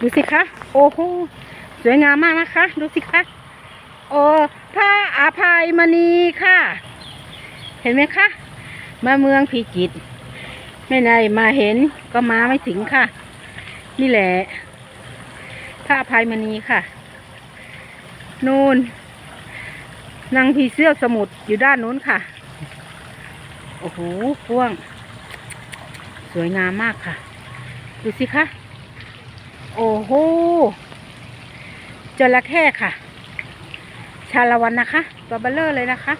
ดูสิคะ โอ้โห สวยงามมากนะคะ ดูสิคะ โอ้พระอาภัยมณีค่ะ เห็นไหมคะ มาเมืองพิจิตร ไม่ได้มาเห็นก็มาไม่ถึงค่ะ นี่แหละ พระอภัยมณีค่ะ นูนนางผีเสื้อสมุทรอยู่ด้านนู้นค่ะ โอ้โหกว้างสวยงามมากค่ะ ดูสิคะ โอ้โหจระเข้ค่ะ ชาละวันนะคะตัวเบลเลอร์เลยนะคะ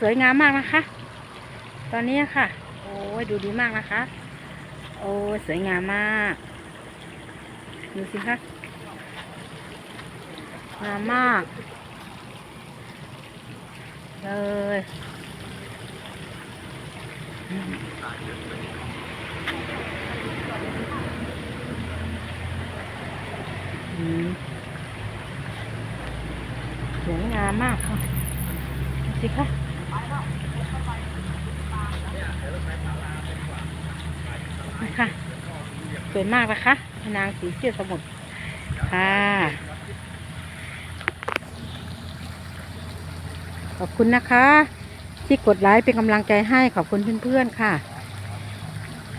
สวยงามมากนะคะ ตอนนี้ค่ะ โอ้ยดูดีมากนะคะ โอ้ยสวยงามมากดูสิคะงามมาก เลยอืมอืม สวยงามมากค่ะดูสิคะนี่ค่ะสวยมากนะคะพนางสีเสื้อสมุทรค่ะขอบคุณนะคะ ที่กดไลค์เป็นกำลังใจให้ขอบคุณเพื่อนๆค่ะ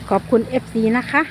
ขอบคุณ FC นะคะ